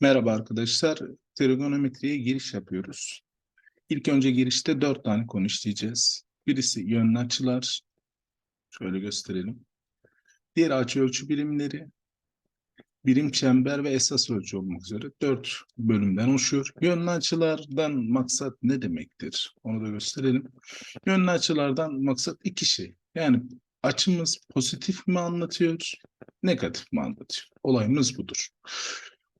Merhaba arkadaşlar. Trigonometriye giriş yapıyoruz. İlk önce girişte dört tane konu işleyeceğiz. Birisi yönlü açılar. Şöyle gösterelim. Diğer açı ölçü birimleri, birim çember ve esas ölçü olmak üzere dört bölümden oluşuyor. Yönlü açılardan maksat ne demektir? Onu da gösterelim. Yönlü açılardan maksat iki şey. Yani açımız pozitif mi anlatıyor, negatif mi anlatıyor? Olayımız budur.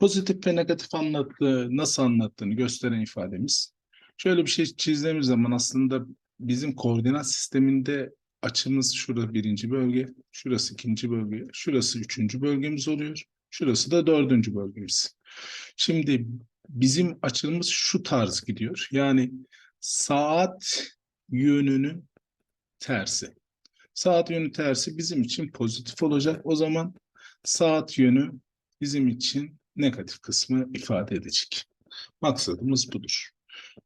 Pozitif ve negatif anlattığı, nasıl anlattığını gösteren ifademiz. Şöyle bir şey çizdiğimiz zaman aslında bizim koordinat sisteminde açımız şurada birinci bölge, şurası ikinci bölge, şurası üçüncü bölgemiz oluyor. Şurası da dördüncü bölgemiz. Şimdi bizim açımız şu tarz gidiyor. Yani saat yönünün tersi. Saat yönü tersi bizim için pozitif olacak. O zaman saat yönü bizim için negatif kısmı ifade edecek. Maksadımız budur.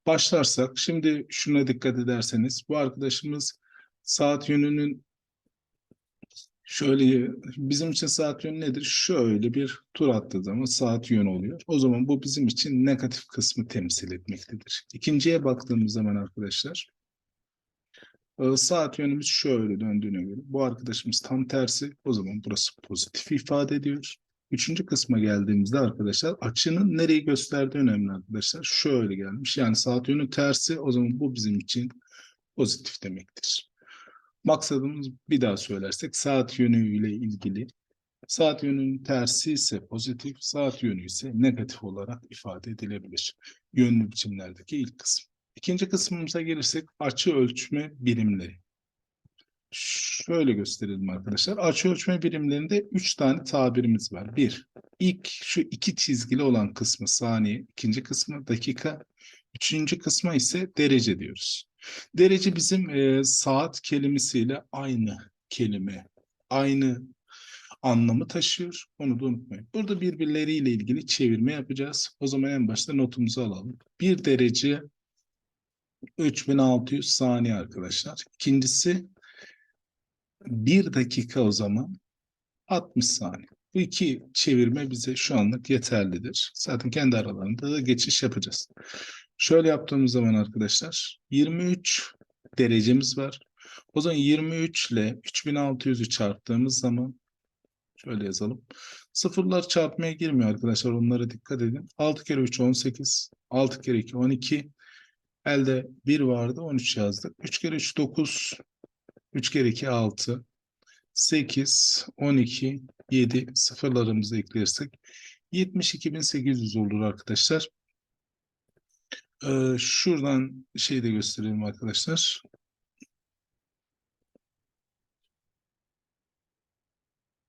Başlarsak şimdi şuna dikkat ederseniz bu arkadaşımız saat yönünün şöyle bizim için saat yönü nedir? Şöyle bir tur attığı zaman saat yönü oluyor. O zaman bu bizim için negatif kısmı temsil etmektedir. İkinciye baktığımız zaman arkadaşlar e, saat yönümüz şöyle döndüğüne göre bu arkadaşımız tam tersi. O zaman burası pozitif ifade ediyor. Üçüncü kısma geldiğimizde arkadaşlar açının nereyi gösterdiği önemli arkadaşlar. Şöyle gelmiş. Yani saat yönü tersi o zaman bu bizim için pozitif demektir. Maksadımız bir daha söylersek saat yönüyle ilgili saat yönünün tersi ise pozitif, saat yönü ise negatif olarak ifade edilebilir. Yönlü biçimlerdeki ilk kısım. İkinci kısmımıza gelirsek açı ölçme birimleri. Şöyle gösterelim arkadaşlar. Açı ölçme birimlerinde üç tane tabirimiz var. Bir, ilk şu iki çizgili olan kısmı saniye, ikinci kısmı dakika, üçüncü kısma ise derece diyoruz. Derece bizim e, saat kelimesiyle aynı kelime, aynı anlamı taşıyor. Onu da unutmayın. Burada birbirleriyle ilgili çevirme yapacağız. O zaman en başta notumuzu alalım. Bir derece 3600 saniye arkadaşlar. İkincisi bir dakika o zaman 60 saniye. Bu iki çevirme bize şu anlık yeterlidir. Zaten kendi aralarında da geçiş yapacağız. Şöyle yaptığımız zaman arkadaşlar 23 derecemiz var. O zaman 23 ile 3600'ü çarptığımız zaman şöyle yazalım. Sıfırlar çarpmaya girmiyor arkadaşlar. Onlara dikkat edin. 6 kere 3 18. 6 kere 2 12. Elde 1 vardı 13 yazdık. 3 kere 3 9. 3 kere 2 6. 8, 12, 7 sıfırlarımızı eklersek 72.800 olur arkadaşlar. Ee, şuradan şey de gösterelim arkadaşlar.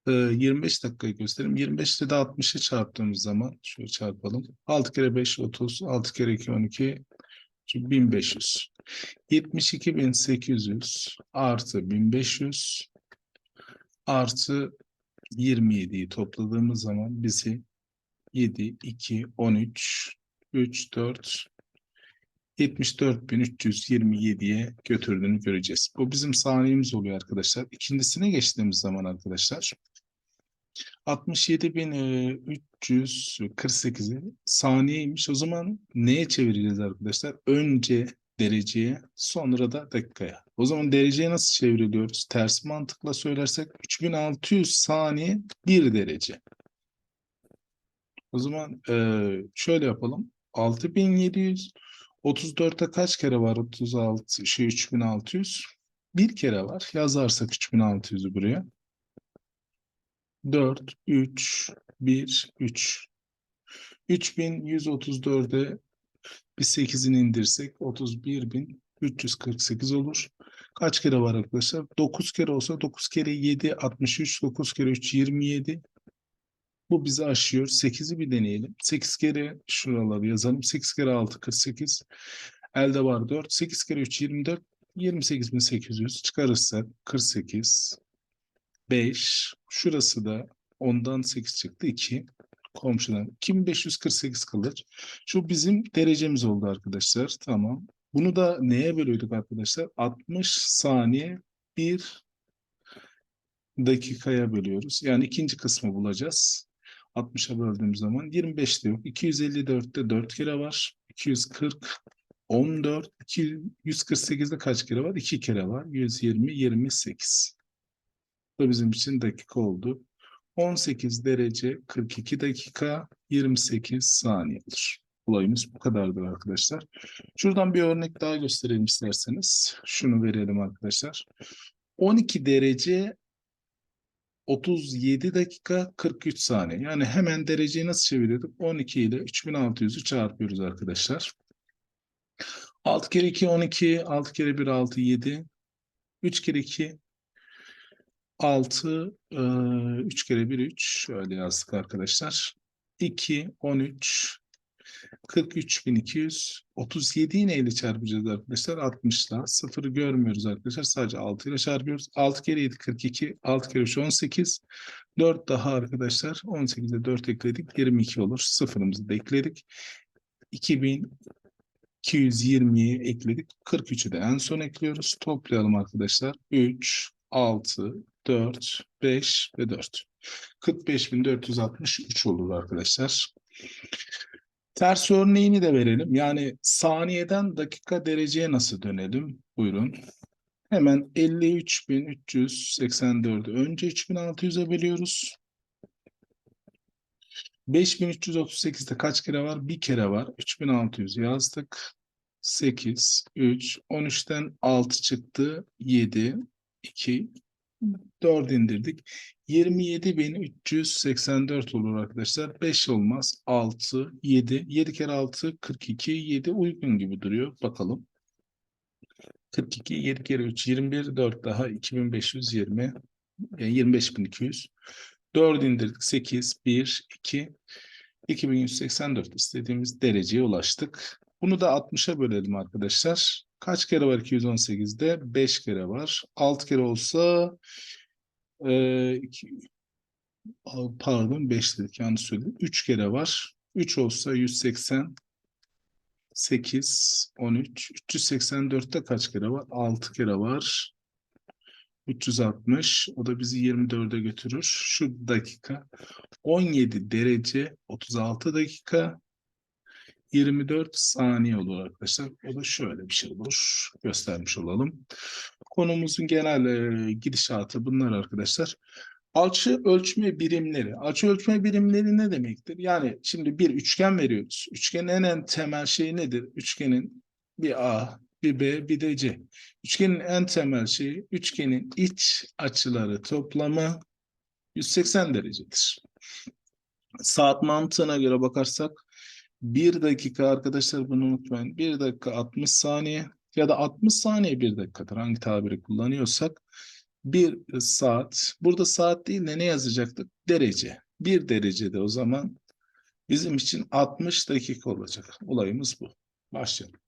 Ee, 25 dakikayı göstereyim. 25 ile de 60'ı çarptığımız zaman şöyle çarpalım. 6 kere 5 30, 6 kere 2 12 1500. 72.800 artı 1500 artı 27'yi topladığımız zaman bizi 7, 2, 13, 3, 4, 74.327'ye götürdüğünü göreceğiz. Bu bizim saniyemiz oluyor arkadaşlar. İkincisine geçtiğimiz zaman arkadaşlar 67.348'i saniyeymiş. O zaman neye çevireceğiz arkadaşlar? Önce dereceye sonra da dakikaya. O zaman dereceye nasıl çevriliyoruz? Ters mantıkla söylersek 3600 saniye 1 derece. O zaman şöyle yapalım. 6700 34'te kaç kere var 36 şey 3600? Bir kere var. Yazarsak 3600'ü buraya. 4 3 1 3 3134'e bir 8'ini indirsek 31.348 olur. Kaç kere var arkadaşlar? 9 kere olsa 9 kere 7 63, 9 kere 3 27. Bu bizi aşıyor. 8'i bir deneyelim. 8 kere şuraları yazalım. 8 kere 6 48. Elde var 4. 8 kere 3 24. 28.800 çıkarırsak 48 5 şurası da ondan 8 çıktı 2 komşudan 2548 kalır. Şu bizim derecemiz oldu arkadaşlar. Tamam. Bunu da neye bölüyorduk arkadaşlar? 60 saniye bir dakikaya bölüyoruz. Yani ikinci kısmı bulacağız. 60'a böldüğüm zaman 25'te yok. 254'te 4 kere var. 240 14 248'de kaç kere var? 2 kere var. 120 28. Bu da bizim için dakika oldu. 18 derece 42 dakika 28 saniyedir. Olayımız bu kadardır arkadaşlar. Şuradan bir örnek daha gösterelim isterseniz. Şunu verelim arkadaşlar. 12 derece 37 dakika 43 saniye. Yani hemen dereceyi nasıl çeviriyorduk? 12 ile 3600'ü çarpıyoruz arkadaşlar. 6 kere 2 12, 6 kere 1 6 7, 3 kere 2 6, 3 kere 1 3. Şöyle yazdık arkadaşlar. 2, 13, 43.200, 37'yi neyle çarpacağız arkadaşlar? 60 ile. Sıfırı görmüyoruz arkadaşlar. Sadece 6 ile çarpıyoruz. 6 kere 7 42, 6 kere 3 18, 4 daha arkadaşlar. 18'de 4 ekledik. 22 olur. Sıfırımızı da ekledik. 2220'yi ekledik. 43'ü de en son ekliyoruz. Toplayalım arkadaşlar. 3, 6, 4, 5 ve 4. 45.463 olur arkadaşlar. Ters örneğini de verelim. Yani saniyeden dakika dereceye nasıl dönelim? Buyurun. Hemen 53.384'ü önce 3600'e bölüyoruz. 5338'de kaç kere var? Bir kere var. 3600 yazdık. 8, 3, 13'ten 6 çıktı. 7, 2, 4 indirdik. 27.384 olur arkadaşlar. 5 olmaz. 6, 7. 7 kere 6, 42. 7 uygun gibi duruyor. Bakalım. 42, 7 kere 3, 21. 4 daha 2520. Yani 25.200. 4 indirdik. 8, 1, 2. 2184 istediğimiz dereceye ulaştık. Bunu da 60'a bölelim arkadaşlar. Kaç kere var 218'de? 5 kere var. 6 kere olsa e, iki, pardon 5 dedik yanlış söyledim. 3 kere var. 3 olsa 180 8 13 384'te kaç kere var? 6 kere var. 360 o da bizi 24'e götürür. Şu dakika 17 derece 36 dakika 24 saniye olur arkadaşlar. O da şöyle bir şey olur. Göstermiş olalım. Konumuzun genel e, gidişatı bunlar arkadaşlar. Alçı ölçme birimleri. Alçı ölçme birimleri ne demektir? Yani şimdi bir üçgen veriyoruz. Üçgenin en, en temel şeyi nedir? Üçgenin bir A, bir B, bir de C. Üçgenin en temel şeyi üçgenin iç açıları toplamı 180 derecedir. Saat mantığına göre bakarsak 1 dakika arkadaşlar bunu unutmayın. 1 dakika 60 saniye ya da 60 saniye 1 dakikadır. Hangi tabiri kullanıyorsak. 1 saat. Burada saat değil de ne yazacaktık? Derece. 1 derecede o zaman bizim için 60 dakika olacak. Olayımız bu. Başlayalım.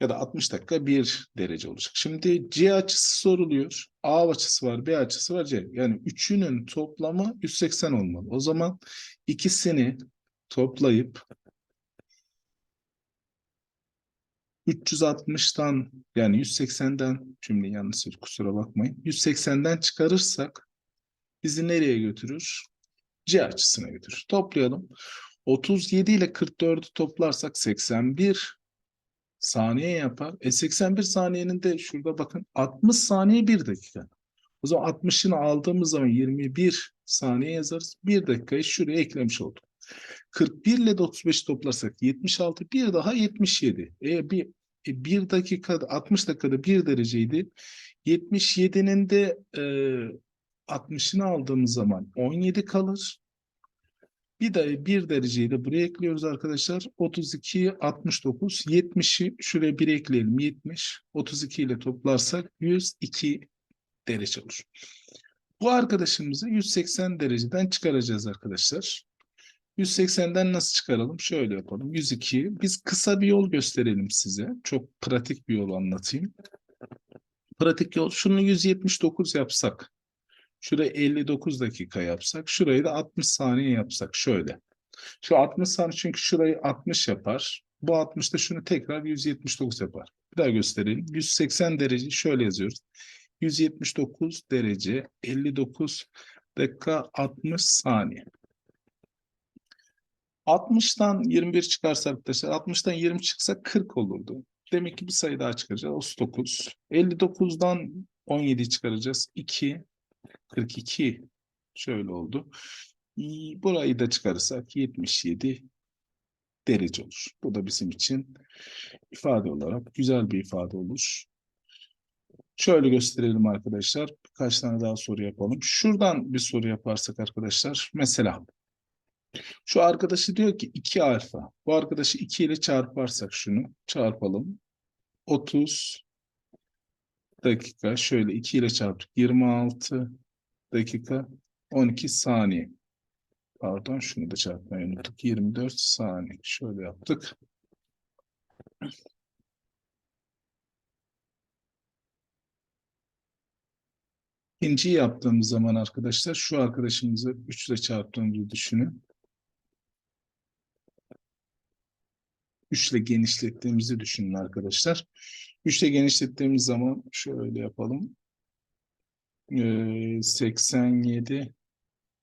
Ya da 60 dakika 1 derece olacak. Şimdi C açısı soruluyor. A açısı var, B açısı var, C. Yani üçünün toplamı 180 olmalı. O zaman ikisini toplayıp 360'tan yani 180'den cümle yanlış kusura bakmayın. 180'den çıkarırsak bizi nereye götürür? C açısına götürür. Toplayalım. 37 ile 44'ü toplarsak 81 saniye yapar. E 81 saniyenin de şurada bakın 60 saniye 1 dakika. O zaman 60'ını aldığımız zaman 21 saniye yazarız. 1 dakikayı şuraya eklemiş olduk. 41 ile de 35 toplarsak 76 bir daha 77. E bir, e, bir dakikada 60 dakikada 1 dereceydi. 77'nin de e, 60'ını aldığımız zaman 17 kalır. Bir de 1 dereceyi de buraya ekliyoruz arkadaşlar. 32, 69, 70'i şuraya 1 ekleyelim. 70, 32 ile toplarsak 102 derece olur. Bu arkadaşımızı 180 dereceden çıkaracağız arkadaşlar. 180'den nasıl çıkaralım? Şöyle yapalım. 102. Biz kısa bir yol gösterelim size. Çok pratik bir yol anlatayım. Pratik yol. Şunu 179 yapsak. Şurayı 59 dakika yapsak. Şurayı da 60 saniye yapsak. Şöyle. Şu 60 saniye çünkü şurayı 60 yapar. Bu 60 da şunu tekrar 179 yapar. Bir daha gösterelim. 180 derece şöyle yazıyoruz. 179 derece 59 dakika 60 saniye. 60'tan 21 çıkarsa arkadaşlar 60'tan 20 çıksa 40 olurdu. Demek ki bir sayı daha çıkaracağız. 39. 59'dan 17 çıkaracağız. 2. 42. Şöyle oldu. Burayı da çıkarırsak 77 derece olur. Bu da bizim için ifade olarak güzel bir ifade olur. Şöyle gösterelim arkadaşlar. Birkaç tane daha soru yapalım. Şuradan bir soru yaparsak arkadaşlar. Mesela şu arkadaşı diyor ki 2 alfa. Bu arkadaşı 2 ile çarparsak şunu çarpalım. 30 dakika şöyle 2 ile çarptık. 26 dakika 12 saniye. Pardon şunu da çarpmayı unuttuk. 24 saniye. Şöyle yaptık. İkinciyi yaptığımız zaman arkadaşlar şu arkadaşımızı 3 ile çarptığımızı düşünün. 3 ile genişlettiğimizi düşünün arkadaşlar. 3 ile genişlettiğimiz zaman şöyle yapalım. Ee, 87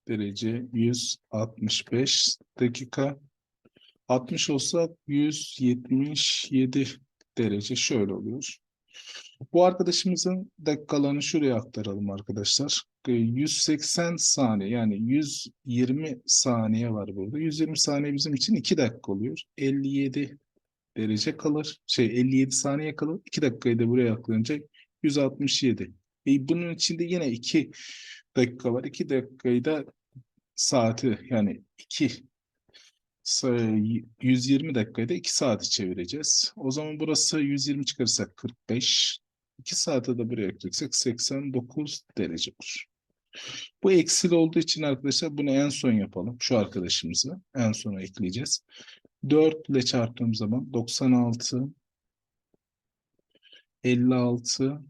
derece 165 dakika 60 olsa 177 derece şöyle oluyor. Bu arkadaşımızın dakikalarını şuraya aktaralım arkadaşlar. Ee, 180 saniye yani 120 saniye var burada. 120 saniye bizim için 2 dakika oluyor. 57 derece kalır. Şey 57 saniye kalır. 2 dakikayı da buraya aktarınca 167. E, bunun içinde yine 2 dakika var. 2 dakikayı da saati yani 2 120 dakikayı 2 saati çevireceğiz. O zaman burası 120 çıkarırsak 45. 2 saate de buraya ekleyecek 89 derece olur. Bu eksili olduğu için arkadaşlar bunu en son yapalım. Şu arkadaşımızı en sona ekleyeceğiz. 4 ile çarptığım zaman 96 56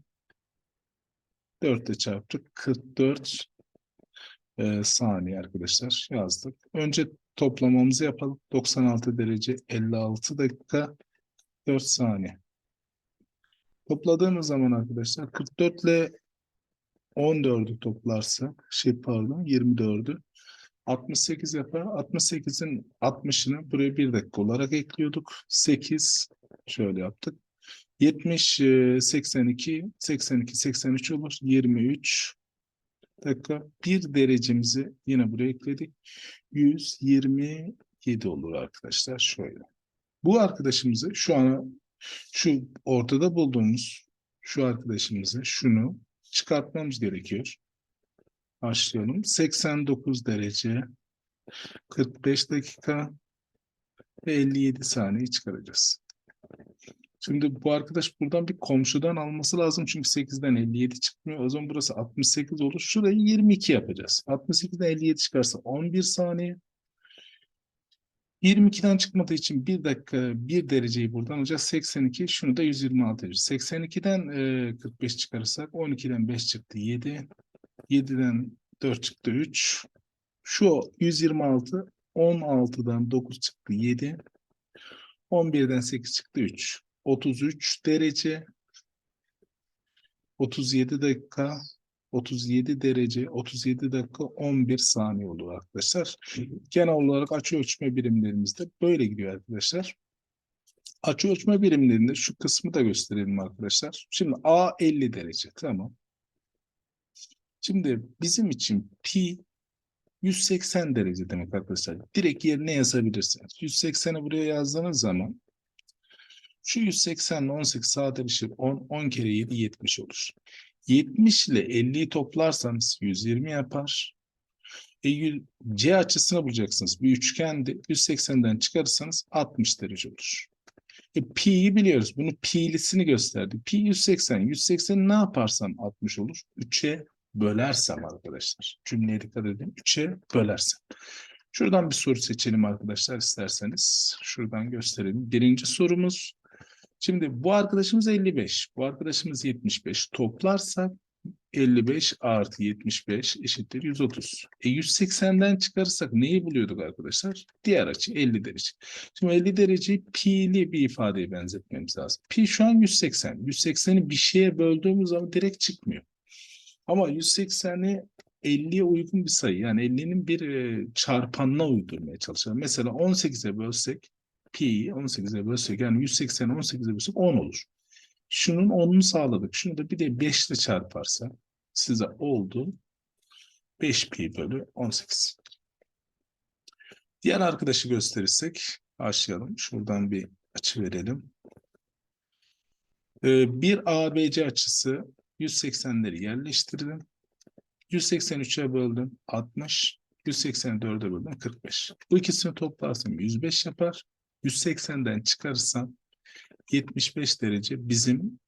4 ile çarptık. 44 e, saniye arkadaşlar yazdık. Önce toplamamızı yapalım. 96 derece 56 dakika 4 saniye. Topladığımız zaman arkadaşlar 44 ile 14'ü toplarsak şey pardon 24'ü 68 yapar. 68'in 60'ını buraya 1 dakika olarak ekliyorduk. 8 şöyle yaptık. 70 e, 82 82 83 olur. 23 dakika. 1 derecemizi yine buraya ekledik. 127 olur arkadaşlar. Şöyle. Bu arkadaşımızı şu an şu ortada bulduğumuz şu arkadaşımızı şunu çıkartmamız gerekiyor. Başlayalım. 89 derece 45 dakika ve 57 saniye çıkaracağız. Şimdi bu arkadaş buradan bir komşudan alması lazım. Çünkü 8'den 57 çıkmıyor. O zaman burası 68 olur. Şurayı 22 yapacağız. 68'den 57 çıkarsa 11 saniye. 22'den çıkmadığı için 1 dakika 1 dereceyi buradan alacağız. 82 şunu da 126 edeceğiz. 82'den e, 45 çıkarırsak 12'den 5 çıktı 7. 7'den 4 çıktı 3. Şu 126 16'dan 9 çıktı 7. 11'den 8 çıktı 3. 33 derece 37 dakika 37 derece 37 dakika 11 saniye olur arkadaşlar. Genel olarak açı ölçme birimlerimizde böyle gidiyor arkadaşlar. Açı ölçme birimlerinde şu kısmı da gösterelim arkadaşlar. Şimdi A 50 derece tamam. Şimdi bizim için pi 180 derece demek arkadaşlar. Direkt yerine yazabilirsiniz. 180'i buraya yazdığınız zaman şu 180 ile 18 sadeleşir 10, 10 kere 7 70 olur. 70 ile 50'yi toplarsanız 120 yapar. E, C açısını bulacaksınız. Bir üçgendi. 180'den çıkarırsanız 60 derece olur. E, pi'yi biliyoruz. Bunu pi'lisini gösterdik. Pi 180. 180 ne yaparsam 60 olur. 3'e bölersem arkadaşlar. Cümleye dikkat edin. 3'e bölersem. Şuradan bir soru seçelim arkadaşlar isterseniz. Şuradan gösterelim. Birinci sorumuz. Şimdi bu arkadaşımız 55. Bu arkadaşımız 75. Toplarsak 55 artı 75 eşittir 130. E 180'den çıkarırsak neyi buluyorduk arkadaşlar? Diğer açı 50 derece. Şimdi 50 dereceyi pi'li bir ifadeye benzetmemiz lazım. Pi şu an 180. 180'i bir şeye böldüğümüz zaman direkt çıkmıyor. Ama 180'i 50'ye uygun bir sayı. Yani 50'nin bir e, çarpanına uydurmaya çalışalım. Mesela 18'e bölsek pi 18'e bölsek yani 180'i 18'e bölsek 10 olur. Şunun 10'unu sağladık. Şunu da bir de 5 ile çarparsa size oldu 5 pi bölü 18. Diğer arkadaşı gösterirsek başlayalım. Şuradan bir açı verelim. Ee, bir ABC açısı 180'leri yerleştirdim. 183'e böldüm 60. 184'e böldüm 45. Bu ikisini toplarsam 105 yapar. 180'den çıkarırsam 75 derece bizim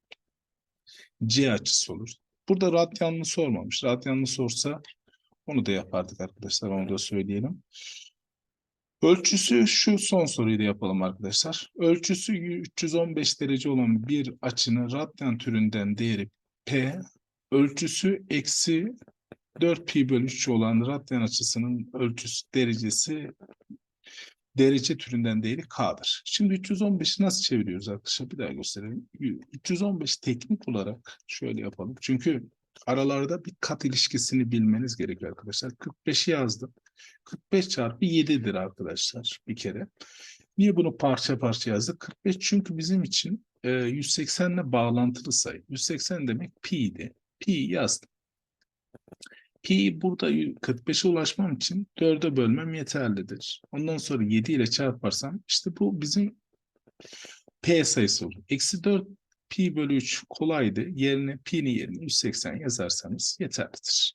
C açısı olur. Burada radyanlı sormamış. Radyanlı sorsa onu da yapardık arkadaşlar. Onu da söyleyelim. Ölçüsü şu son soruyu da yapalım arkadaşlar. Ölçüsü 315 derece olan bir açının radyan türünden değeri P. Ölçüsü eksi 4 pi bölü 3 olan radyan açısının ölçüsü derecesi derece türünden değeri K'dır. Şimdi 315'i nasıl çeviriyoruz arkadaşlar? Bir daha gösterelim. 315 teknik olarak şöyle yapalım. Çünkü aralarda bir kat ilişkisini bilmeniz gerekiyor arkadaşlar. 45'i yazdım. 45 çarpı 7'dir arkadaşlar bir kere. Niye bunu parça parça yazdık? 45 çünkü bizim için e, 180 ile bağlantılı sayı. 180 demek pi'ydi. Pi yazdım. Pi burada 45'e ulaşmam için 4'e bölmem yeterlidir. Ondan sonra 7 ile çarparsam işte bu bizim P sayısı olur. Eksi 4 pi bölü 3 kolaydı. Yerine pi'nin yerine 180 yazarsanız yeterlidir.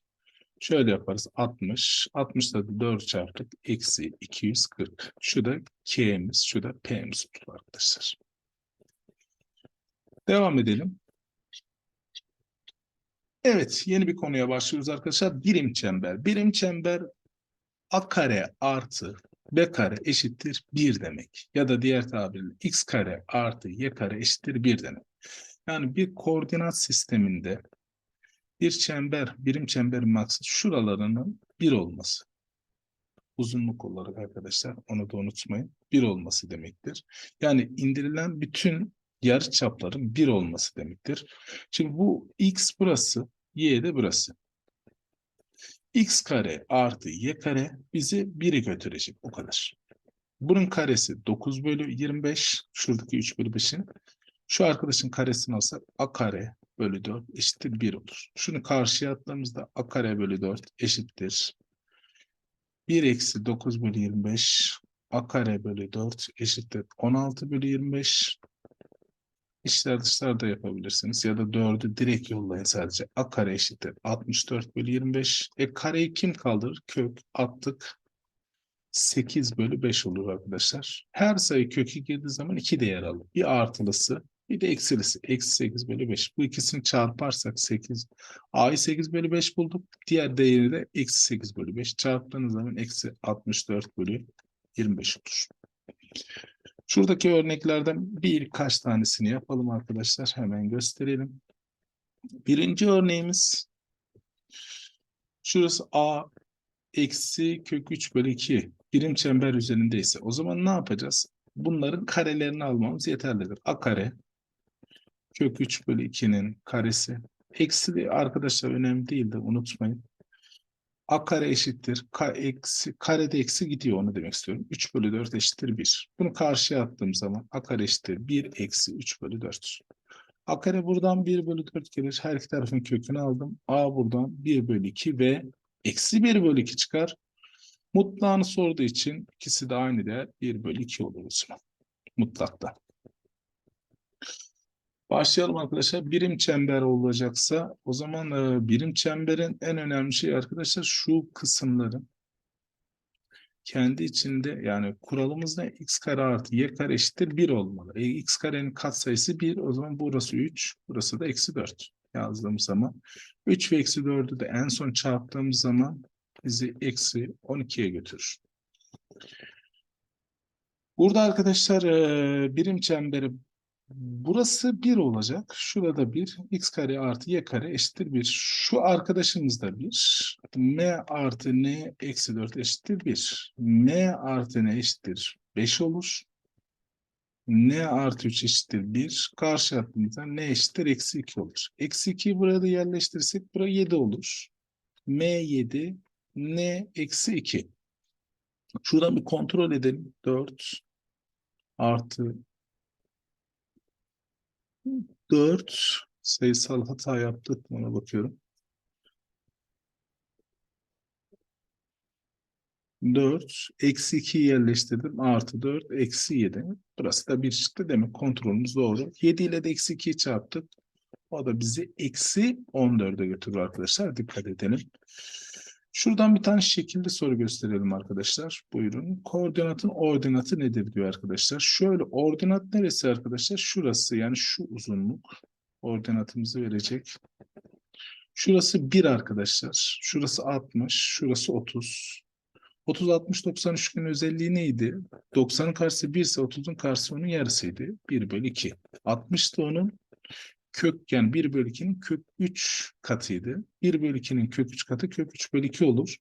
Şöyle yaparız. 60. 60'da da 4 çarptık. Eksi 240. Şu da K'miz, şu da P'miz olur arkadaşlar. Devam edelim. Evet, yeni bir konuya başlıyoruz arkadaşlar. Birim çember. Birim çember a kare artı b kare eşittir 1 demek. Ya da diğer tabirle x kare artı y kare eşittir 1 demek. Yani bir koordinat sisteminde bir çember, birim çemberin maksat şuralarının 1 olması. Uzunluk olarak arkadaşlar onu da unutmayın. 1 olması demektir. Yani indirilen bütün yarı çapların 1 olması demektir. Şimdi bu x burası, y de burası. x kare artı y kare bizi 1'i götürecek. O kadar. Bunun karesi 9 bölü 25. Şuradaki 3 bölü 5'in. Şu arkadaşın karesini alsak a kare bölü 4 eşittir 1 olur. Şunu karşıya attığımızda a kare bölü 4 eşittir. 1 eksi 9 bölü 25 a kare bölü 4 eşittir 16 bölü 25 İçler dışlar da yapabilirsiniz. Ya da 4'ü direkt yollayın sadece. A kare eşittir 64 bölü 25. E kareyi kim kaldırır? Kök attık. 8 bölü 5 olur arkadaşlar. Her sayı kökü girdiği zaman iki değer alır. Bir artılısı bir de eksilisi. Eksi 8 bölü 5. Bu ikisini çarparsak 8. A'yı 8 bölü 5 bulduk. Diğer değeri de eksi 8 bölü 5. Çarptığınız zaman eksi 64 bölü 25 olur. Şuradaki örneklerden birkaç tanesini yapalım arkadaşlar. Hemen gösterelim. Birinci örneğimiz şurası A eksi kök 3 bölü 2 birim çember üzerindeyse o zaman ne yapacağız? Bunların karelerini almamız yeterlidir. A kare kök 3 bölü 2'nin karesi. Eksi arkadaşlar önemli değil de unutmayın. A kare eşittir. K eksi, karede eksi gidiyor onu demek istiyorum. 3 bölü 4 eşittir 1. Bunu karşıya attığım zaman A kare eşittir 1 eksi 3 bölü 4. A kare buradan 1 bölü 4 gelir. Her iki tarafın kökünü aldım. A buradan 1 bölü 2 ve eksi 1 bölü 2 çıkar. Mutlağını sorduğu için ikisi de aynı değer 1 bölü 2 olur o zaman. Mutlakta. Başlayalım arkadaşlar. Birim çember olacaksa o zaman e, birim çemberin en önemli şey arkadaşlar şu kısımların kendi içinde yani kuralımızda x kare artı y kare eşittir 1 olmalı. E, x karenin katsayısı 1 o zaman burası 3 burası da eksi 4 yazdığımız zaman 3 ve eksi 4'ü de en son çarptığımız zaman bizi eksi 12'ye götürür. Burada arkadaşlar e, birim çemberi Burası 1 olacak. Şurada 1. X kare artı Y kare eşittir 1. Şu arkadaşımız da 1. M artı N eksi 4 eşittir 1. M artı N eşittir 5 olur. N artı 3 eşittir 1. Karşı attığımızda N eşittir eksi 2 olur. Eksi 2'yi buraya da yerleştirirsek buraya 7 olur. M7 N eksi 2. Şuradan bir kontrol edelim. 4 artı 4 sayısal hata yaptık. Ona bakıyorum. 4 eksi 2'yi yerleştirdim. Artı 4 eksi 7. Burası da bir çıktı. Demek kontrolümüz doğru. 7 ile de eksi 2'yi çarptık. O da bizi eksi 14'e götürür arkadaşlar. Dikkat edelim. Şuradan bir tane şekilde soru gösterelim arkadaşlar. Buyurun. Koordinatın ordinatı nedir diyor arkadaşlar. Şöyle ordinat neresi arkadaşlar? Şurası yani şu uzunluk. Ordinatımızı verecek. Şurası 1 arkadaşlar. Şurası 60. Şurası 30. 30, 60, 90 üçgenin özelliği neydi? 90'ın karşısı 1 ise 30'un karşısı onun yarısıydı. 1 bölü 2. 60 da onun kök yani 1 bölü 2'nin kök 3 katıydı. 1 bölü 2'nin kök 3 katı kök 3 bölü 2 olur.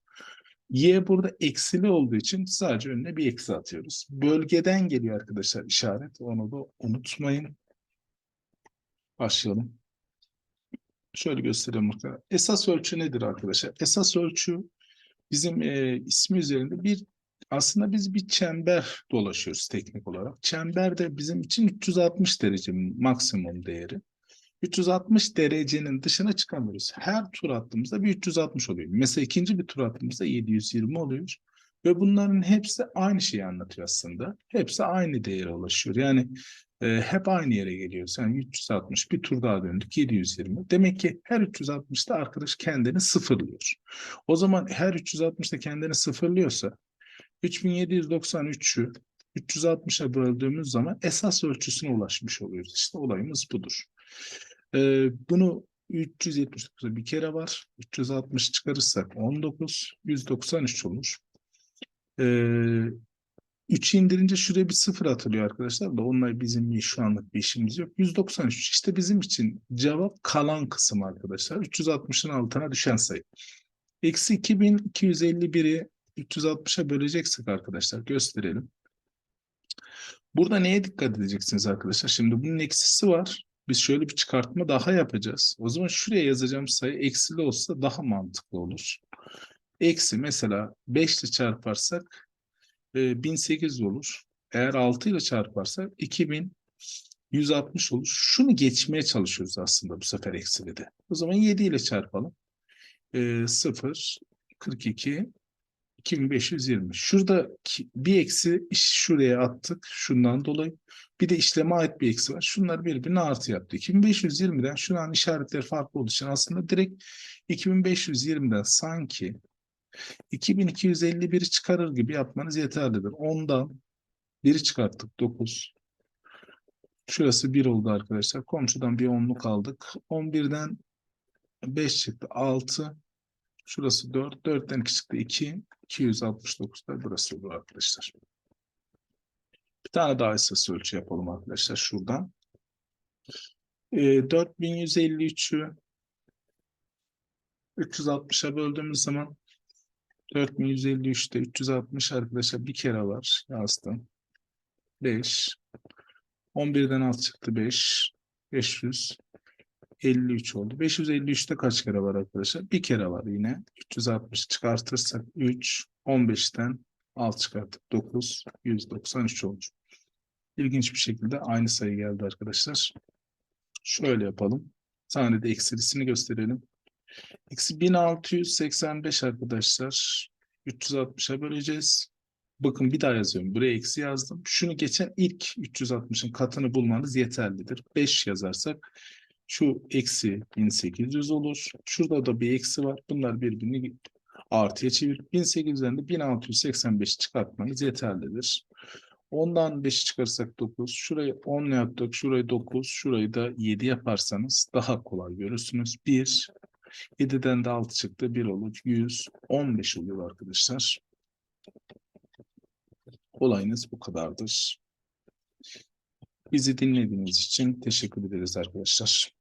Y burada eksili olduğu için sadece önüne bir eksi atıyoruz. Bölgeden geliyor arkadaşlar işaret. Onu da unutmayın. Başlayalım. Şöyle göstereyim bakalım. Esas ölçü nedir arkadaşlar? Esas ölçü bizim e, ismi üzerinde bir aslında biz bir çember dolaşıyoruz teknik olarak. Çember de bizim için 360 derece maksimum değeri. 360 derecenin dışına çıkamıyoruz. Her tur attığımızda bir 360 oluyor. Mesela ikinci bir tur attığımızda 720 oluyor. Ve bunların hepsi aynı şeyi anlatıyor aslında. Hepsi aynı değere ulaşıyor. Yani e, hep aynı yere geliyoruz. Yani 360 bir tur daha döndük 720. Demek ki her 360'da arkadaş kendini sıfırlıyor. O zaman her 360'da kendini sıfırlıyorsa 3793'ü 360'a böldüğümüz zaman esas ölçüsüne ulaşmış oluyoruz. İşte olayımız budur. Ee, bunu 379'a bir kere var. 360 çıkarırsak 19, 193 olur. Ee, 3'ü indirince şuraya bir sıfır atılıyor arkadaşlar da onlar bizim şu anlık bir işimiz yok. 193 işte bizim için cevap kalan kısım arkadaşlar. 360'ın altına düşen sayı. Eksi 2251'i 360'a böleceksek arkadaşlar gösterelim. Burada neye dikkat edeceksiniz arkadaşlar? Şimdi bunun eksisi var. Biz şöyle bir çıkartma daha yapacağız. O zaman şuraya yazacağım sayı eksili olsa daha mantıklı olur. Eksi mesela 5 ile çarparsak e, 1800 olur. Eğer 6 ile çarparsak 2160 olur. Şunu geçmeye çalışıyoruz aslında bu sefer eksili de. O zaman 7 ile çarpalım. E, 0, 42, 2520. Şurada bir eksi şuraya attık. Şundan dolayı. Bir de işleme ait bir eksi var. Şunlar birbirine artı yaptı. 2520'den şu an işaretler farklı olduğu için aslında direkt 2520'den sanki 2251'i çıkarır gibi yapmanız yeterlidir. Ondan biri çıkarttık 9. Şurası 1 oldu arkadaşlar. Komşudan bir onluk aldık. 11'den 5 çıktı 6. Şurası 4. 4'ten 2 çıktı 2. 269'da burası olur arkadaşlar. Bir tane daha esas ölçü yapalım arkadaşlar şuradan. E, 4153'ü 360'a böldüğümüz zaman 4153'te 360 arkadaşlar bir kere var. Yazdım. 5. 11'den alt çıktı 5. 500. 53 oldu. 553'te kaç kere var arkadaşlar? Bir kere var yine. 360 çıkartırsak 3, 15'ten 6 çıkarttık 9, 193 oldu. İlginç bir şekilde aynı sayı geldi arkadaşlar. Şöyle yapalım. Sahnede eksilisini gösterelim. Eksi 1685 arkadaşlar. 360'a böleceğiz. Bakın bir daha yazıyorum. Buraya eksi yazdım. Şunu geçen ilk 360'ın katını bulmanız yeterlidir. 5 yazarsak şu eksi 1800 olur. Şurada da bir eksi var. Bunlar birbirini artıya çevir. 1800'den de 1685 çıkartmanız yeterlidir. Ondan 5 çıkarsak 9. Şurayı 10 yaptık. Şurayı 9. Şurayı da 7 yaparsanız daha kolay görürsünüz. 1. 7'den de 6 çıktı. 1 olur. 115 oluyor arkadaşlar. Olayınız bu kadardır. Bizi dinlediğiniz için teşekkür ederiz arkadaşlar.